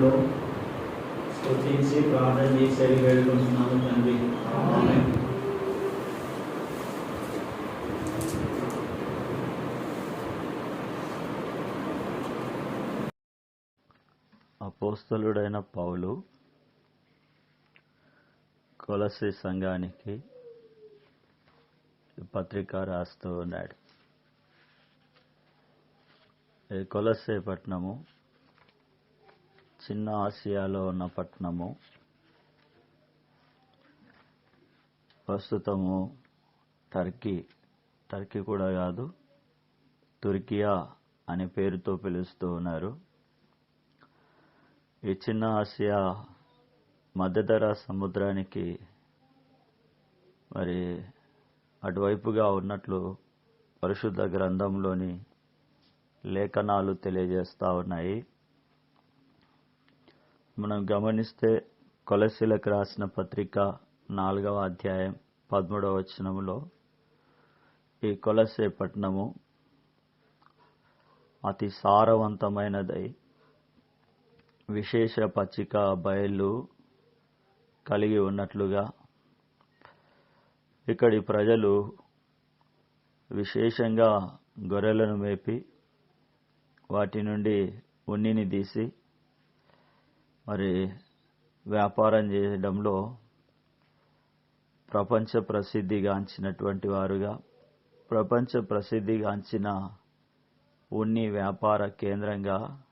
నామంలో స్థుతించి ప్రార్థన చేసి అడిగి వేడుకుంటున్నాము తండ్రి అపోస్తలుడైన పౌలు కొలసి సంఘానికి పత్రిక రాస్తూ ఉన్నాడు. కొలసే పట్టణము చిన్న ఆసియాలో ఉన్న పట్టణము. ప్రస్తుతము టర్కీ. టర్కీ కూడా కాదు తుర్కియా అనే పేరుతో పిలుస్తూ ఉన్నారు. ఈ చిన్న ఆసియా మధ్యధర సముద్రానికి మరి అటువైపుగా ఉన్నట్లు పరిశుద్ధ గ్రంథంలోని లేఖనాలు తెలియజేస్తూ ఉన్నాయి. మనం గమనిస్తే కొలసీలకు రాసిన పత్రిక నాలుగవ అధ్యాయం పదమూడవ వచనంలో ఈ కొలసే పట్టణము అతి సారవంతమైనదై విశేష పచ్చిక బయళ్ళు కలిగి ఉన్నట్లుగా ఇక్కడి ప్రజలు విశేషంగా గొర్రెలను మేపి వాటి నుండి ఉన్నిని తీసి మరి వ్యాపారం చేయడంలో ప్రపంచ ప్రసిద్ధిగాంచినటువంటి వారుగా ప్రపంచ ప్రసిద్ధిగాంచిన ఉన్ని వ్యాపార కేంద్రంగా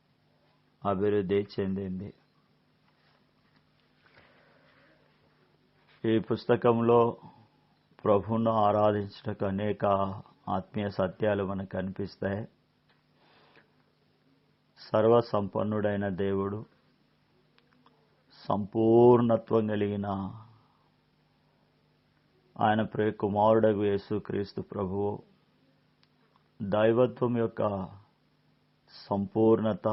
అభివృద్ధి చెందింది. ఈ పుస్తకంలో ప్రభువును ఆరాధించడానికి అనేక ఆత్మీయ సత్యాలు మనకు కనిపిస్తాయి. సర్వసంపన్నుడైన దేవుడు సంపూర్ణత్వం కలిగిన ఆయన ప్రియ కుమారుడకు యేసుక్రీస్తు ప్రభువు. దైవత్వం యొక్క సంపూర్ణత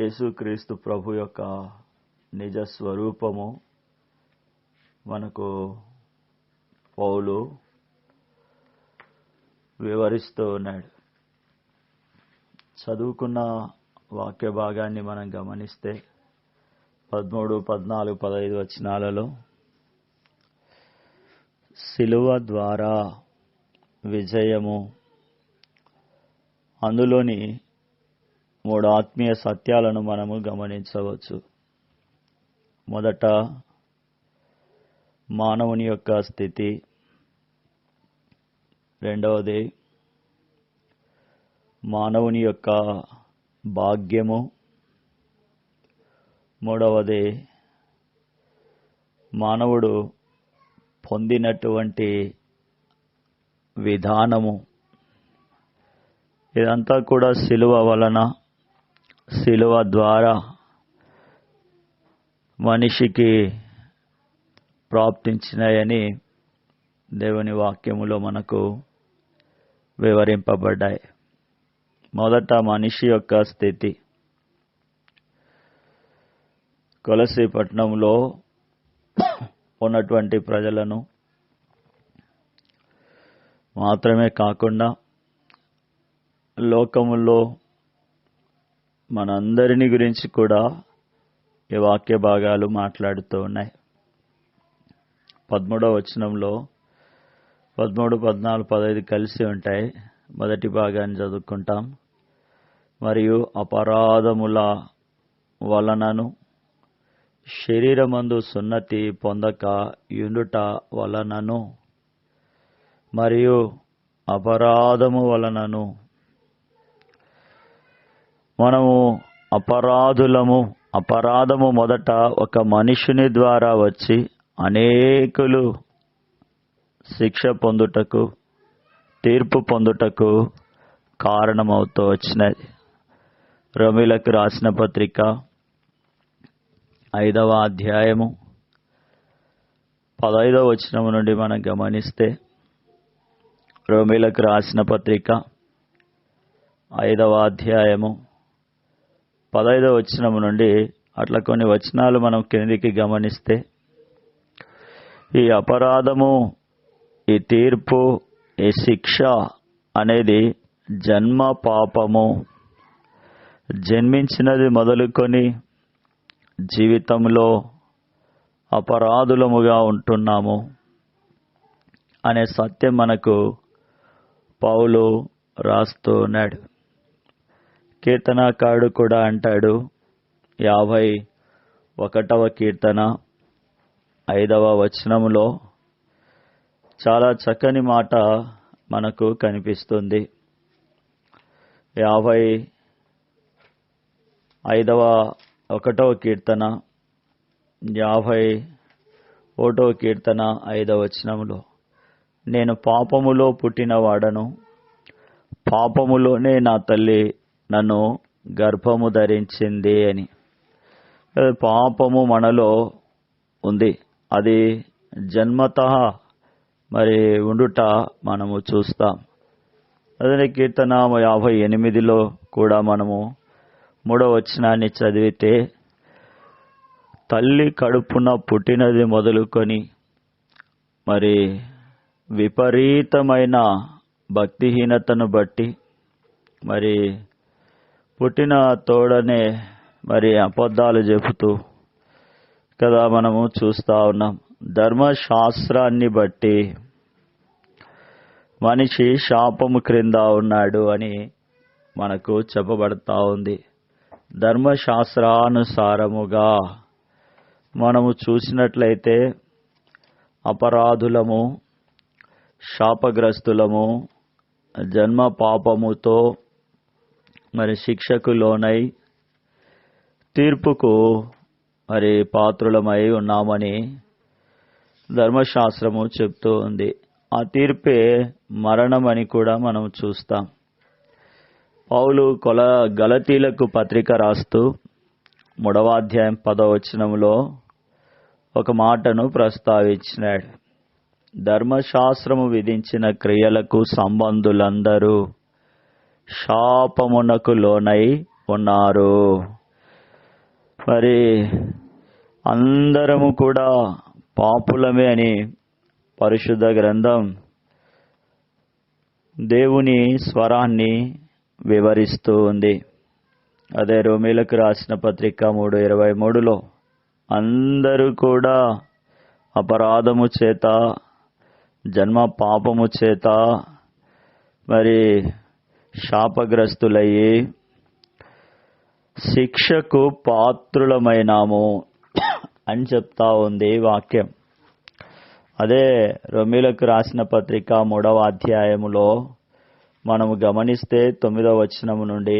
యేసుక్రీస్తు ప్రభు యొక్క నిజ స్వరూపము మనకు పౌలు వివరిస్తూ ఉన్నాడు. చదువుకున్న వాక్య భాగాన్ని మనం గమనిస్తే పదమూడు పద్నాలుగు పదహైదు వచనాలలో శిలువ ద్వారా విజయము అందులోని మూడు ఆత్మీయ సత్యాలను మనము గమనించవచ్చు. మొదట మానవుని యొక్క స్థితి రెండవది మానవుని యొక్క భాగ్యము. మూడవది మానవుడు పొందినటువంటి విధానము. ఇదంతా కూడా శిలువ వలన శిలువ ద్వారా మనిషికి ప్రాప్తించినాయని దేవుని వాక్యములో మనకు వివరింపబడ్డాయి. మొదట మనిషి యొక్క స్థితి. కొలసీపట్నంలో ఉన్నటువంటి ప్రజలను మాత్రమే కాకుండా లోకములో మనందరిని గురించి కూడా ఈ వాక్య భాగాలు మాట్లాడుతూ ఉన్నాయి. పదమూడవ వచనంలో పదమూడు పద్నాలుగు పదహైదు కలిసి ఉంటాయి. మొదటి భాగాన్ని చదువుకుంటాం. మరియు అపరాధముల వలనను శరీరమందు సున్నతి పొందక యుండుట వలనను మరియు అపరాధము వలనను మనము అపరాధులము అపరాధము మొదట ఒక మనుషుని ద్వారా వచ్చి అనేకులు శిక్ష పొందుటకు తీర్పు పొందుటకు కారణమవుతూ వచ్చినది. రోమిలకు రాసిన పత్రిక ఐదవ అధ్యాయము పదైదవ వచనము నుండి మనం గమనిస్తే రోమిలకు రాసిన పత్రిక ఐదవ అధ్యాయము పదైదవ వచనము నుండి అట్లా కొన్ని వచనాలు మనం కిందికి గమనిస్తే ఈ అపరాధము ఈ తీర్పు ఈ శిక్ష అనేది జన్మ పాపము జన్మించినది మొదలుకొని జీవితంలో అపరాధులముగా ఉంటున్నాము అనే సత్యం మనకు పౌలు రాస్తూ ఉన్నాడు. కీర్తనాకారుడు కూడా అంటాడు యాభై ఒకటవ కీర్తన ఐదవ వచనములో చాలా చక్కని మాట మనకు కనిపిస్తుంది. యాభై ఐదవ ఒకటవ కీర్తన యాభై ఒకటవ కీర్తన ఐదవ వచనములో నేను పాపములో పుట్టినవాడను పాపములోనే నా తల్లి నన్ను గర్భము ధరించింది అని. పాపము మనలో ఉంది. అది జన్మత మరి ఉండుట మనము చూస్తాం. అదే కీర్తన యాభై ఎనిమిదిలో కూడా మనము మూడవ వచనాన్ని చదివితే తల్లి కడుపున పుట్టినది మొదలుకొని మరి విపరీతమైన భక్తిహీనతను బట్టి మరి పుట్టిన తోడనే మరి అబద్ధాలు చెబుతూ కదా మనము చూస్తూ ఉన్నాం. ధర్మశాస్త్రాన్ని బట్టి మనిషి శాపము క్రింద ఉన్నాడు అని మనకు చెప్పబడతా ఉంది. ధర్మశాస్త్రానుసారముగా మనము చూసినట్లయితే అపరాధులము శాపగ్రస్తులము జన్మ పాపముతో మరి శిక్షకు లోనై తీర్పుకు మరి పాత్రులమై ఉన్నామని ధర్మశాస్త్రము చెప్తూ ఉంది. ఆ తీర్పే మరణం అని కూడా మనం చూస్తాం. పౌలు కొల గలతీలకు పత్రిక రాస్తూ మూడవాధ్యాయం పదవచనంలో ఒక మాటను ప్రస్తావించినాడు. ధర్మశాస్త్రము విధించిన క్రియలకు సంబంధులందరూ శాపమునకు లోనై ఉన్నారు. మరి అందరము కూడా పాపులమే అని పరిశుద్ధ గ్రంథం దేవుని స్వరాన్ని వివరిస్తూ ఉంది. అదే రోమిలకు రాసిన పత్రిక మూడు ఇరవై మూడులో అందరూ కూడా అపరాధము చేత జన్మ పాపము చేత మరి శాపగ్రస్తులయ్యి శిక్షకు పాత్రులమైనాము అని చెప్తా ఉంది వాక్యం. అదే రొమిలకు రాసిన పత్రిక మూడవ అధ్యాయములో మనము గమనిస్తే తొమ్మిదవ వచనము నుండి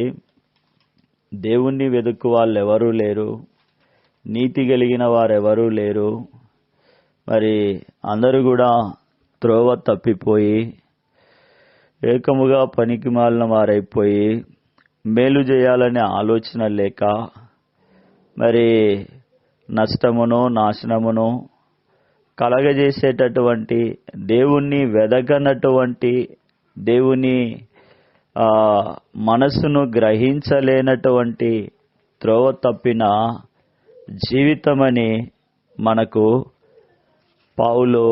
దేవుణ్ణి వెతుక్కు వాళ్ళు ఎవరూ లేరు నీతి కలిగిన వారెవరూ లేరు. మరి అందరూ కూడా త్రోవ తప్పిపోయి ఏకముగా పనికి మాలిన వారైపోయి మేలు చేయాలనే ఆలోచన లేక మరి నష్టమును నాశనమును కలగజేసేటటువంటి దేవుణ్ణి వెదకనటువంటి దేవుని మనసును గ్రహించలేనటువంటి త్రోవ తప్పిన జీవితమని మనకు పౌలు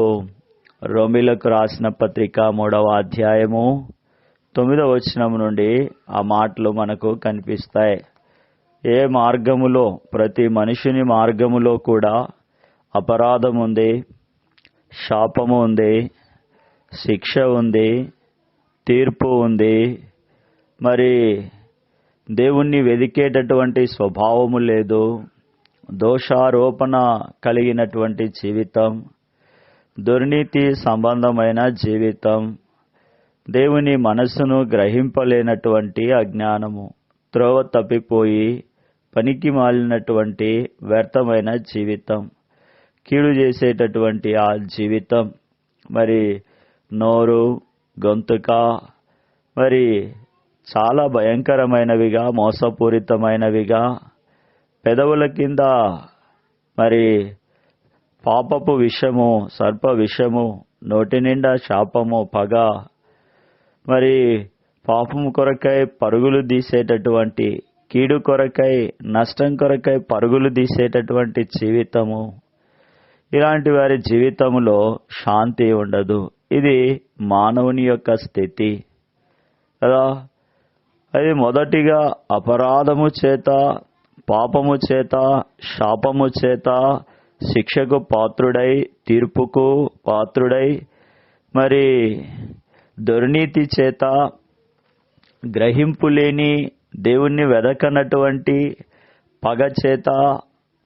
రోమిలకు రాసిన పత్రిక మూడవ అధ్యాయము తొమ్మిదవ వచనం నుండి ఆ మాటలు మనకు కనిపిస్తాయి. ఏ మార్గములో ప్రతి మనిషిని మార్గములో కూడా అపరాధం ఉంది శాపము ఉంది శిక్ష ఉంది తీర్పు ఉంది. మరి దేవుణ్ణి వెదికేటటువంటి స్వభావము లేదు. దోషారోపణ కలిగినటువంటి జీవితం. దుర్నీతి సంబంధమైన జీవితం. దేవుని మనసును గ్రహింపలేనటువంటి అజ్ఞానము. త్రోవ తప్పిపోయి పనికి మాలినటువంటి వ్యర్థమైన జీవితం. కీడు చేసేటటువంటి ఆ జీవితం. మరి నోరు గొంతుక? మరి చాలా భయంకరమైనవిగా మోసపూరితమైనవిగా పెదవుల కింద మరి పాపపు విషము సర్ప విషము నోటి నిండా శాపము పగ మరి పాపము కొరకై పరుగులు తీసేటటువంటి కీడు కొరకై నష్టం కొరకై పరుగులు తీసేటటువంటి జీవితము. ఇలాంటి వారి జీవితంలో శాంతి ఉండదు. ఇది మానవుని యొక్క స్థితి. కదా? అది మొదటిగా అపరాధము చేత పాపము చేత శాపము చేత శిక్షకు పాత్రుడై తీర్పుకు పాత్రుడై మరి దుర్నీతి చేత గ్రహింపు లేని దేవుణ్ణి వెదకనటువంటి పగ చేత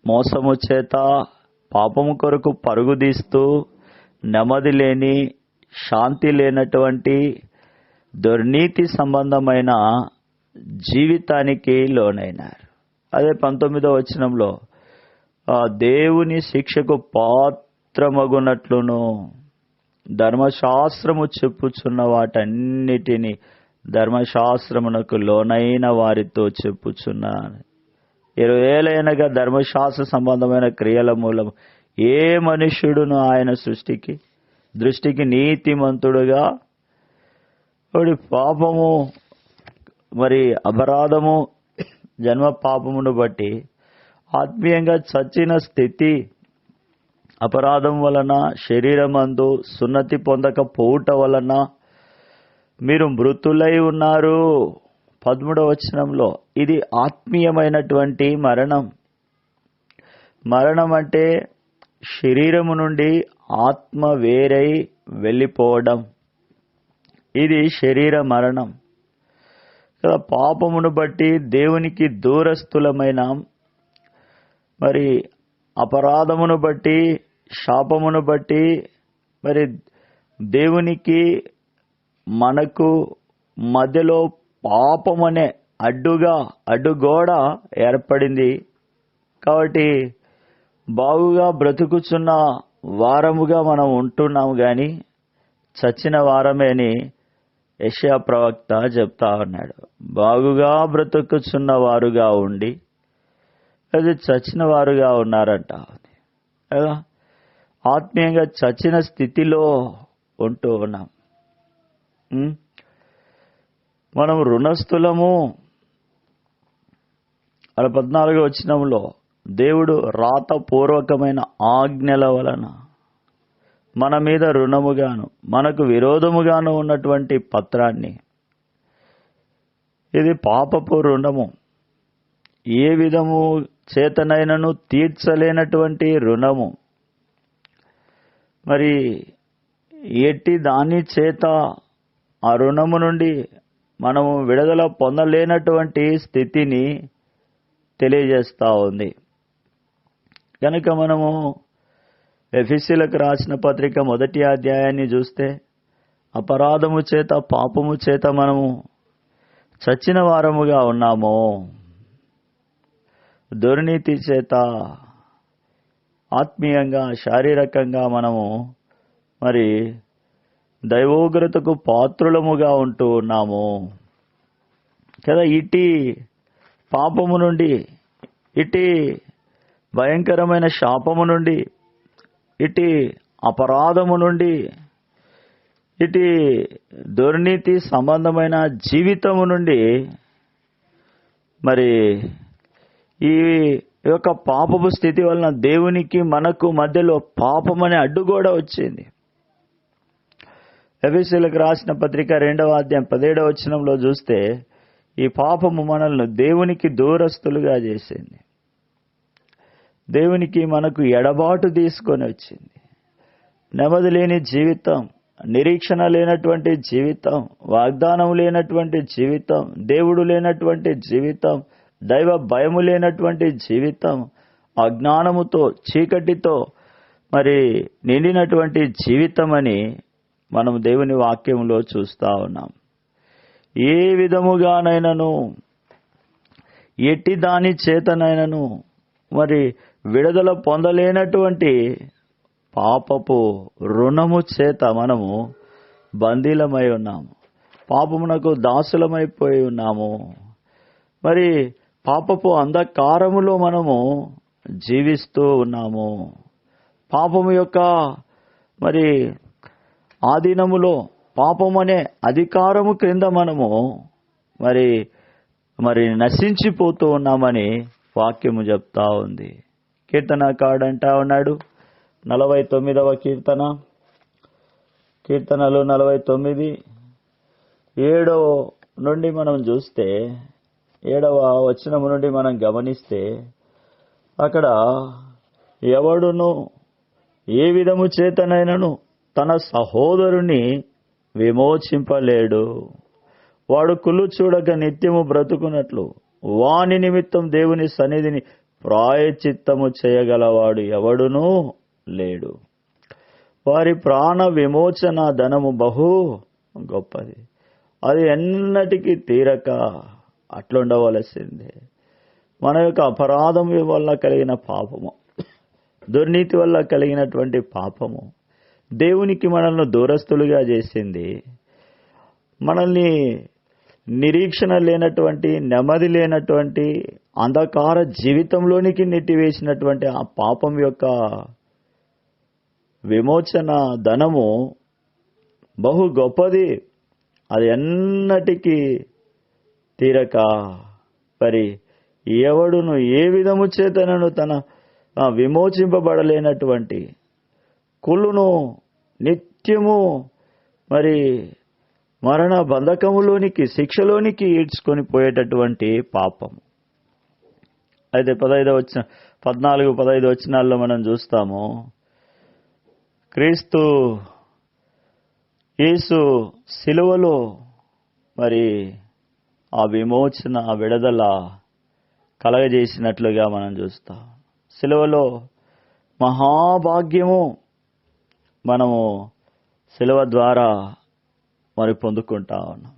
మోసము చేత పాపము కొరకు పరుగుదీస్తూ నెమ్మది లేని శాంతి లేనటువంటి దుర్నీతి సంబంధమైన జీవితానికి లోనైనారు. అదే పంతొమ్మిదో వచనంలో ఆ దేవుని శిక్షకు పాత్రమగునట్లును ధర్మశాస్త్రము చెప్పుచున్న వాటన్నిటిని ధర్మశాస్త్రమునకు లోనైన వారితో చెప్పుచున్నాను. ఇరవేలైనగా ధర్మశాస్త్ర సంబంధమైన క్రియల మూలం ఏ మనుష్యుడును ఆయన సృష్టికి? దృష్టికి నీతిమంతుడుగా వాడి పాపము మరి అపరాధము జన్మ పాపమును బట్టి ఆత్మీయంగా చచ్చిన స్థితి అపరాధం వలన శరీరమందు సున్నతి పొందకపోవుట వలన మీరు మృతులై ఉన్నారు. పదమూడవ వచనంలో ఇది ఆత్మీయమైనటువంటి మరణం. మరణం అంటే శరీరము నుండి ఆత్మ వేరై వెళ్ళిపోవడం. ఇది శరీర మరణం. కదా పాపమును బట్టి దేవునికి దూరస్థులమైన మరి అపరాధమును బట్టి శాపమును బట్టి మరి దేవునికి మనకు మధ్యలో పాపం అనే అడ్డుగా అడ్డుగోడ ఏర్పడింది. కాబట్టి బాగుగా బ్రతుకుచున్న వారముగా మనం ఉంటున్నాం కానీ చచ్చిన వారమే అని యెషయా ప్రవక్త చెప్తా ఉన్నాడు. బాగుగా బ్రతుకుచున్న వారుగా ఉండి అది చచ్చిన వారుగా ఉన్నారంట. కదా? ఆత్మీయంగా చచ్చిన స్థితిలో ఉంటూ ఉన్నాం. మనం రుణస్థులము. అలా పద్నాలుగు వచ్చినంలో దేవుడు రాతపూర్వకమైన ఆజ్ఞల వలన మన మీద రుణముగాను మనకు విరోధముగాను ఉన్నటువంటి పత్రాన్ని ఇది పాపపు రుణము. ఏ విధము చేతనైనను తీర్చలేనటువంటి రుణము. మరి ఎట్టి దాని చేత ఆ రుణము నుండి మనము విడుదల పొందలేనటువంటి స్థితిని తెలియజేస్తూ ఉంది. కనుక మనము ఎఫిసిలకు రాసిన పత్రిక మొదటి అధ్యాయాన్ని చూస్తే అపరాధము చేత పాపము చేత మనము చచ్చిన వారముగా ఉన్నాము దుర్నీతి చేత ఆత్మీయంగా శారీరకంగా మనము మరి దైవోగ్రతకు పాత్రులముగా ఉంటూ ఉన్నాము. కదా ఇటీ పాపము నుండి ఇటీ భయంకరమైన శాపము నుండి ఇటీ అపరాధము నుండి ఇటీ దుర్నీతి సంబంధమైన జీవితము నుండి మరి ఈ యొక్క పాపపు స్థితి వలన దేవునికి మనకు మధ్యలో పాపం అనే అడ్డుగోడ వచ్చింది. ఎఫీసీలకు రాసిన పత్రిక రెండవ అధ్యాయం పదిహేడవ వచనంలో చూస్తే ఈ పాపము మనల్ని దేవునికి దూరస్తులుగా చేసింది. దేవునికి మనకు ఎడబాటు తీసుకొని వచ్చింది. నెమ్మది లేని జీవితం నిరీక్షణ లేనటువంటి జీవితం వాగ్దానం లేనటువంటి జీవితం దేవుడు లేనటువంటి జీవితం దైవ భయము లేనటువంటి జీవితం అజ్ఞానముతో చీకటితో మరి నిండినటువంటి జీవితం అని మనం దేవుని వాక్యంలో చూస్తా ఉన్నాం. ఏ విధముగానైనాను ఎట్టి దాని చేతనైనను మరి విడుదల పొందలేనటువంటి పాపపు రుణము చేత మనము బందీలమై ఉన్నాము. పాపమునకు దాసులమైపోయి ఉన్నాము. మరి పాపపు అంధకారములో మనము జీవిస్తూ ఉన్నాము. పాపము యొక్క మరి ఆధీనములో పాపం అనే అధికారము క్రింద మనము మరి మరి నశించిపోతూ ఉన్నామని వాక్యము చెప్తా ఉంది. కీర్తనకాడు అంటా ఉన్నాడు. నలభై తొమ్మిదవ కీర్తన. కీర్తనలు నలభై తొమ్మిది. ఏడవ నుండి మనం చూస్తే ఏడవ వచనము నుండి మనం గమనిస్తే అక్కడ ఎవడును ఏ విధము చేతనైనను తన సహోదరుని విమోచింపలేడు. వాడు కుళ్ళు చూడక నిత్యము బ్రతుకున్నట్లు వాని నిమిత్తం దేవుని సన్నిధిని ప్రాయచిత్తము చేయగలవాడు ఎవడునూ లేడు. వారి ప్రాణ విమోచన ధనము బహు గొప్పది. అది ఎన్నటికీ తీరక అట్లుండవలసిందే. మన యొక్క అపరాధం వల్ల కలిగిన పాపము దుర్నీతి వల్ల కలిగినటువంటి పాపము దేవునికి మనల్ని దూరస్తులుగా చేసింది. మనల్ని నిరీక్షణ లేనటువంటి నెమ్మది లేనటువంటి అంధకార జీవితంలోనికి నెట్టివేసినటువంటి ఆ పాపం యొక్క విమోచన ధనము బహు గొప్పది. అది ఎన్నటికీ తీరక మరి ఎవడును ఏ విధము చేతనను తన విమోచింపబడలేనటువంటి కుళ్ళును నిత్యము మరి మరణ బంధకములోనికి శిక్షలోనికి ఈడ్చుకొని పోయేటటువంటి పాపం అయితే పదహైదు వచ్చిన పద్నాలుగు పదహైదు వచనాల్లో మనం చూస్తాము. క్రీస్తు యేసు సిలువలో మరి ఆ విమోచన ఆ విడుదల కలగజేసినట్లుగా మనం చూస్తాం. సిలువలో మహాభాగ్యము మనము సిలువ ద్వారా మరి పొందుకుంటా ఉన్నాం.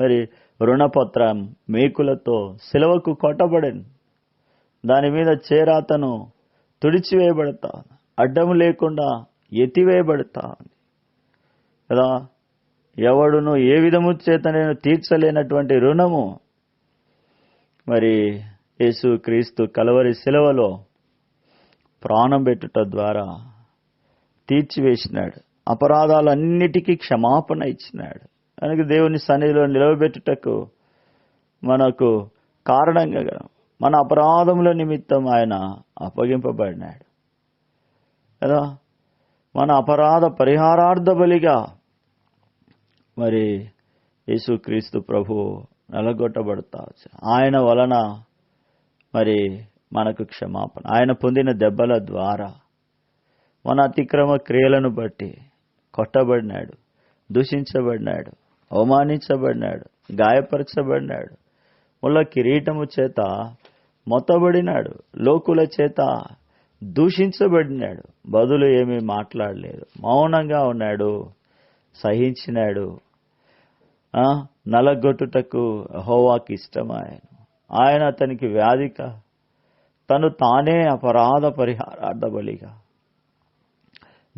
మరి రుణపత్రం మేకులతో సిలవకు కొట్టబడింది. దాని మీద చేరాతను తుడిచివేయబడతా ఉంది. అడ్డము లేకుండా ఎత్తివేయబడతా ఉంది. కదా ఎవడును ఏ విధము చేత నేను తీర్చలేనటువంటి రుణము? మరి యేసు క్రీస్తు కలవరి శిలవలో ప్రాణం పెట్టుట ద్వారా తీర్చివేసినాడు. అపరాధాలన్నిటికీ క్షమాపణ ఇచ్చినాడు. కనుక దేవుని సన్నిధిలో నిలవబెట్టుటకు మనకు కారణంగా మన అపరాధముల నిమిత్తం ఆయన అప్పగింపబడినాడు. కదా? మన అపరాధ పరిహారార్థ బలిగా మరి యేసుక్రీస్తు ప్రభు నలగొట్టబడతా ఆయన వలన మరి మనకు క్షమాపణ. ఆయన పొందిన దెబ్బల ద్వారా మన అతిక్రమ క్రియలను బట్టి కొట్టబడినాడు దూషించబడినాడు అవమానించబడినాడు గాయపరచబడినాడు. ముళ్ళ కిరీటము చేత మొత్తబడినాడు లోకుల చేత దూషించబడినాడు. బదులు ఏమీ మాట్లాడలేదు. మౌనంగా ఉన్నాడు సహించినాడు. నలగొట్టుటకు హోవాకి ఇష్టమాయను. ఆయన అతనికి వ్యాధిక. తను తానే అపరాధ పరిహారార్థ బలిగా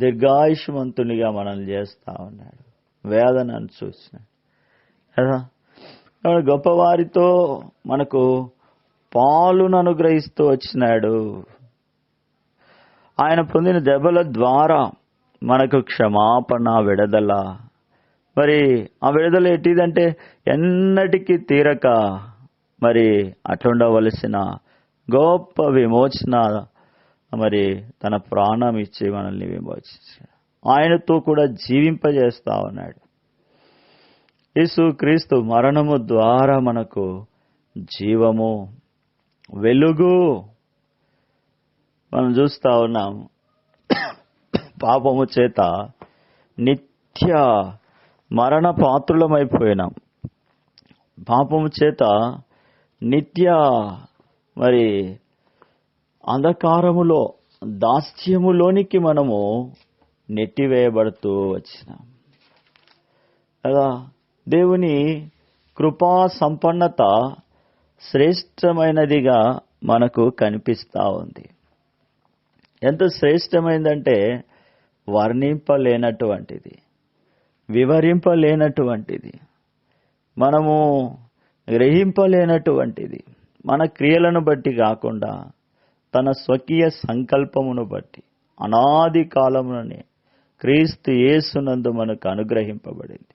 దీర్ఘాయుష్మంతునిగా మనల్ని చేస్తా ఉన్నాడు. వేదనను చూసినాడు. కదా? కాబట్టి గొప్పవారితో మనకు పాలును అనుగ్రహిస్తూ వచ్చినాడు. ఆయన పొందిన దెబ్బల ద్వారా మనకు క్షమాపణ విడదల. మరి ఆ విడుదల ఎట్టిదంటే ఎన్నటికీ తీరక మరి అట్లుండవలసిన గొప్ప విమోచన మరి తన ప్రాణం ఇచ్చి మనల్ని విమోచించాడు ఆయనతో కూడా జీవింపజేస్తా ఉన్నాడు యేసు క్రీస్తు మరణము ద్వారా మనకు జీవము వెలుగు. మనం చూస్తా ఉన్నాం. పాపము చేత నిత్య మరణ పాత్రులమైపోయినాం. పాపము చేత నిత్య మరి అంధకారములో దాస్యములోనికి మనము నెట్టివేయబడుతూ వచ్చినాం. కదా? దేవుని కృపా సంపన్నత శ్రేష్టమైనదిగా మనకు కనిపిస్తూ ఉంది. ఎంత శ్రేష్టమైందంటే వర్ణింపలేనటువంటిది వివరింపలేనటువంటిది మనము గ్రహింపలేనటువంటిది మన క్రియలను బట్టి కాకుండా తన స్వకీయ సంకల్పమును బట్టి అనాది కాలముననే క్రీస్తు యేసునందు మనకు అనుగ్రహింపబడింది.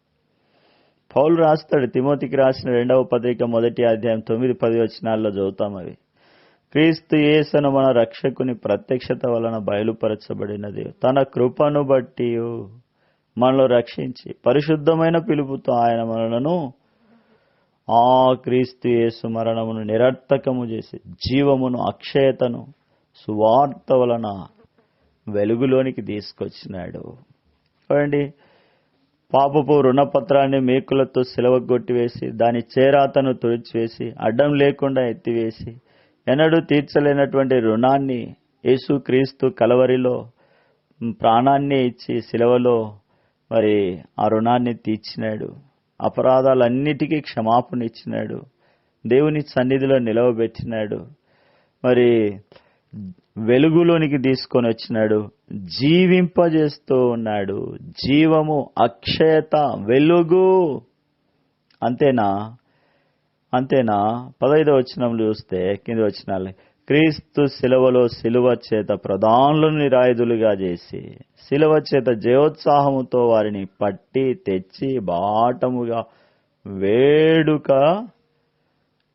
పౌలు రాస్తాడు తిమోతికి రాసిన రెండవ పత్రిక మొదటి అధ్యాయం తొమ్మిది పది వచనాల్లో చదువుతాం అవి. క్రీస్తు యేసును మన రక్షకుని ప్రత్యక్షత వలన బయలుపరచబడినది. తన కృపను బట్టి మనలో రక్షించి పరిశుద్ధమైన పిలుపుతో ఆయన మనలను ఆ క్రీస్తు యేసు మరణమును నిరర్థకము చేసి జీవమును అక్షయతను సువార్త వలన వెలుగులోనికి తీసుకొచ్చినాడు. చూడండి పాపపు రుణపత్రాన్ని మేకులతో సిలవగొట్టివేసి దాని చేరాతను తుడిచివేసి అడ్డం లేకుండా ఎత్తివేసి ఎన్నడూ తీర్చలేనటువంటి రుణాన్ని యేసుక్రీస్తు కలవరిలో ప్రాణాన్ని ఇచ్చి సిలవలో మరి ఆ రుణాన్ని తీర్చినాడు. అపరాధాలన్నిటికీ క్షమాపణ ఇచ్చినాడు దేవుని సన్నిధిలో నిలవబెట్టినాడు. మరి వెలుగులోనికి తీసుకొని వచ్చినాడు జీవింపజేస్తూ ఉన్నాడు. జీవము అక్షయత వెలుగు. అంతేనా? అంతేనా? పదహైదో వచనం చూస్తే కింద వచ్చినాలి క్రీస్తు శిలవలో శిలువ చేత ప్రధానులను నిరాయుధులుగా చేసి శిలువ చేత జయోత్సాహముతో వారిని పట్టి తెచ్చి బాటముగా వేడుక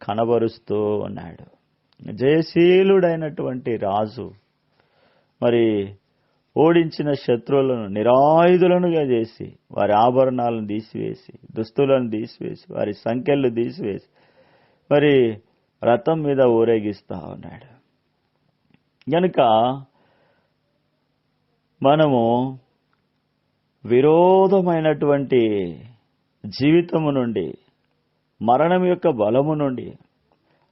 కనబరుస్తూ ఉన్నాడు. జయశీలుడైనటువంటి రాజు మరి ఓడించిన శత్రువులను నిరాయుధులనుగా చేసి వారి ఆభరణాలను తీసివేసి దుస్తులను తీసివేసి వారి సంఖ్యలు తీసివేసి మరి రథం మీద ఊరేగిస్తా ఉన్నాడు గనుక మనము విరోధమైనటువంటి జీవితము నుండి మరణం యొక్క బలము నుండి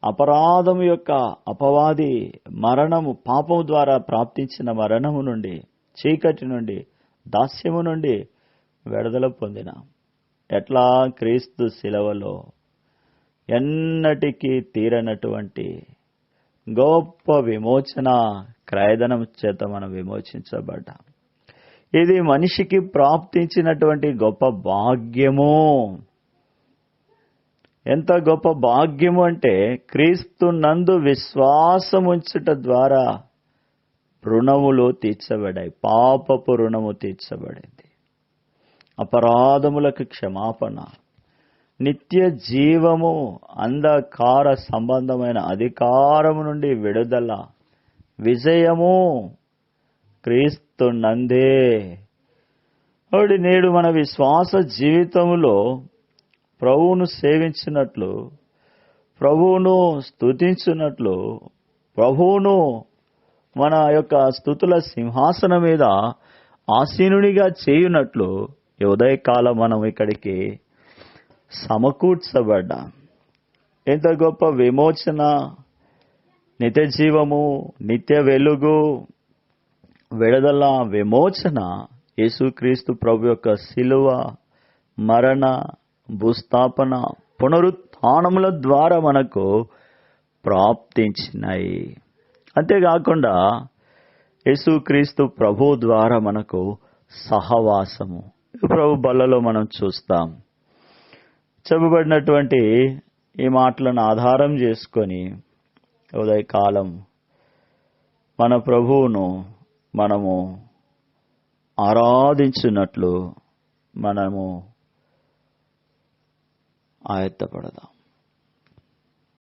అపరాధము యొక్క అపవాది మరణము పాపము ద్వారా ప్రాప్తించిన మరణము నుండి చీకటి నుండి దాస్యము నుండి విడుదల పొందిన ఎట్లా క్రీస్తు శిలవలో ఎన్నటికీ తీరనటువంటి గొప్ప విమోచన క్రయధనం చేత మనం విమోచించబడ్డాం. ఇది మనిషికి ప్రాప్తించినటువంటి గొప్ప భాగ్యము. ఎంత గొప్ప భాగ్యము అంటే క్రీస్తు నందు విశ్వాసముంచుట ద్వారా రుణములు తీర్చబడాయి. పాపపు రుణము తీర్చబడింది. అపరాధములకు క్షమాపణ. నిత్య జీవము అంధకార సంబంధమైన అధికారము నుండి విడుదల. విజయము క్రీస్తు నందే. కాబట్టి నేడు మన విశ్వాస జీవితంలో ప్రభువును సేవించినట్లు ప్రభువును స్తుతించినట్లు ప్రభువును మన యొక్క స్థుతుల సింహాసనం మీద ఆసీనునిగా చేయునట్లు ఉదయకాలం మనం ఇక్కడికి సమకూర్చబడ్డా. ఎంత గొప్ప విమోచన నిత్య జీవము నిత్య వెలుగు విడదల విమోచన. యేసుక్రీస్తు ప్రభు యొక్క శిలువ మరణ భూస్థాపన పునరుత్నముల ద్వారా మనకు ప్రాప్తించినాయి అంతేకాకుండా యేసుక్రీస్తు ప్రభు ద్వారా మనకు సహవాసము. ప్రభు బల్లలో మనం చూస్తాం. చెప్పబడినటువంటి ఈ మాటలను ఆధారం చేసుకొని ఉదయకాలం మన ప్రభువును మనము ఆరాధించినట్లు మనము ఆయత్తపడదాం.